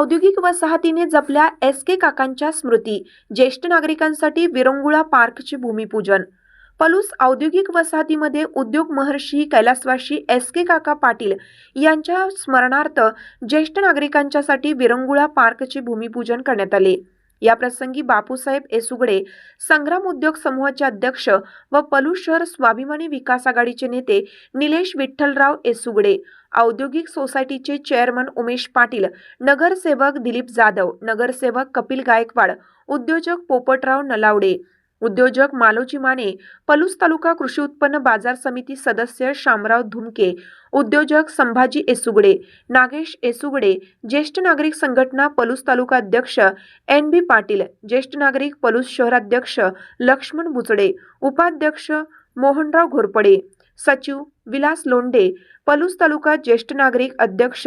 औद्योगिक वसाहतीने जपल्या एस के काकांच्या स्मृती ज्येष्ठ नागरिकांसाठी विरंगुळा पार्कचे भूमिपूजन. पलूस औद्योगिक वसाहतीमध्ये उद्योग महर्षी कैलासवाशी एस के काका पाटील यांच्या स्मरणार्थ ज्येष्ठ नागरिकांच्यासाठी विरंगुळा पार्कचे भूमिपूजन करण्यात आले. या प्रसंगी बापूसाहेब एसुगडे संग्राम उद्योग समूहाचे अध्यक्ष व पलू शहर स्वाभिमानी विकास आघाडीचे नेते निलेश विठ्ठलराव एसुगडे औद्योगिक सोसायटीचे चेअरमन उमेश पाटील नगरसेवक दिलीप जाधव नगरसेवक कपिल गायकवाड उद्योजक पोपटराव नलावडे उद्योजक मालोजी माने पलूस तालुका कृषी उत्पन्न बाजार समिती सदस्य शामराव धुमके उद्योजक संभाजी एसुगडे नागेश एसुगडे ज्येष्ठ नागरिक संघटना पलूस तालुका अध्यक्ष एन बी पाटील ज्येष्ठ नागरिक पलूस शहराध्यक्ष लक्ष्मण बुचडे उपाध्यक्ष मोहनराव घोरपडे सचिव विलास लोंडे पलूस तालुका ज्येष्ठ नागरिक अध्यक्ष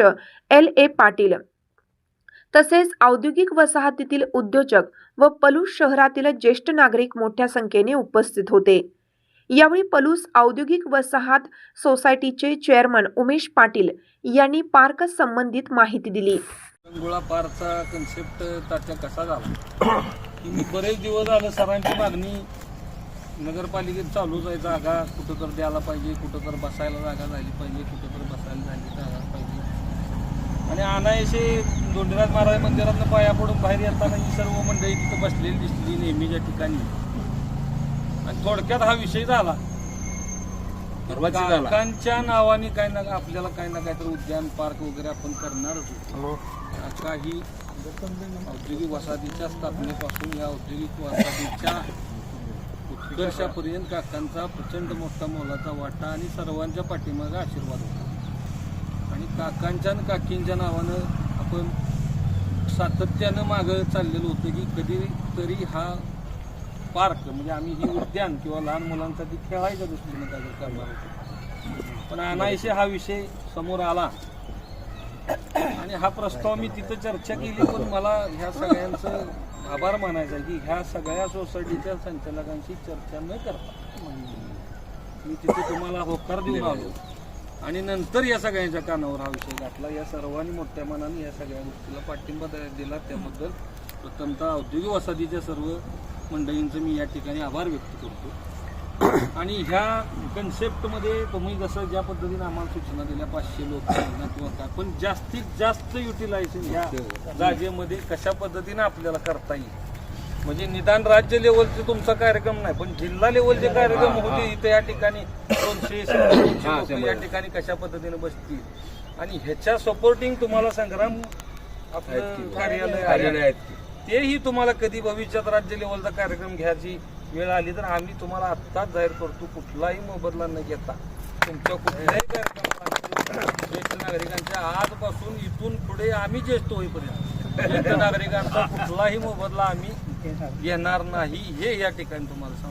एल ए पाटील. तसेच औद्योगिक वसाहतीतील उद्योजक व पलूस शहरातील ज्येष्ठ नागरिक मोठ्या संख्येने उपस्थित होते. यावेळी पलूस औद्योगिक वसाहत सोसायटीचे चेअरमन उमेश पाटील यांनी पार्क संबंधित माहिती दिली. गोळा पार्कचा कन्सेप्ट तात्या कसा झाला? की बरेच दिवस झालं सरांची मागणी नगरपालिकेत चालू आहे जागा कुठं तर द्यायला पाहिजे कुठं तर बसायला जागा झाली पाहिजे कुठं तर बसायला झाली जागा पाहिजे. आणि अनायसे दोंडीनाथ महाराज मंदिरातनं पाया पडून बाहेर येताना ही सर्व मंडळी तिथं बसलेली दिसली नेहमीच्या ठिकाणी. आणि थोडक्यात हा विषय झाला. काकांच्या नावाने काय ना आपल्याला काय ना काय तर उद्यान पार्क वगैरे आपण करणारच होतो. काही औद्योगिक वसाहतीच्या स्थापनेपासून या औद्योगिक वसाहतीच्या उत्कर्षापर्यंत काकांचा प्रचंड मोठा मोलाचा वाटा आणि सर्वांच्या पाठीमागे आशीर्वाद होता. आणि काकांच्या आणि काकींच्या नावानं आपण सातत्यानं मागं चाललेलं होतं की कधी तरी हा पार्क म्हणजे आम्ही ही उद्यान किंवा लहान मुलांसाठी खेळायच्या दृष्टीने काय करणार होतो. पण अनायसे हा विषय समोर आला. आणि हा प्रस्ताव मी तिथं चर्चा केली पण मला ह्या सगळ्यांचं आभार मानायचा आहे की ह्या सगळ्या सोसायटीच्या संचालकांशी चर्चा न करता मी तिथे तुम्हाला होकार देऊन आलो. आणि नंतर या सगळ्यांच्या कानावर हा विषय घातला या सर्वांनी मोठ्या मनाने या सगळ्या गोष्टीला पाठिंबा दिला. त्याबद्दल प्रथमतः औद्योगिक वसाहतीच्या सर्व मंडळींचं मी या ठिकाणी आभार व्यक्त करतो. आणि ह्या कन्सेप्टमध्ये तुम्ही जसं ज्या पद्धतीने आम्हाला सूचना दिल्या पाचशे लोक किंवा काय पण जास्तीत जास्त युटिलायझेशन ह्या जागेमध्ये कशा पद्धतीने आपल्याला करता येईल? म्हणजे निदान राज्य लेवलचे तुमचा कार्यक्रम नाही पण जिल्हा लेवलचे कार्यक्रम होते इथे या ठिकाणी. दोनशे या ठिकाणी कशा पद्धतीने बसतील? आणि ह्याच्या सपोर्टिंग तुम्हाला संग्राम आपलं कार्यालय आहे. तेही तुम्हाला कधी भविष्यात राज्य लेवलचा कार्यक्रम घ्यायची वेळ आली तर आम्ही तुम्हाला आत्ताच जाहीर करतो कुठलाही मोबदला न घेता. तुमच्या कुठल्याही कार्यक्रमाला ज्येष्ठ नागरिकांच्या आजपासून इथून पुढे आम्ही ज्येष्ठ होईपर्यंत. ज्येष्ठ नागरिकांचा कुठलाही मोबदला आम्ही येणार नाही. हे या ठिकाणी तुम्हाला सांगतो.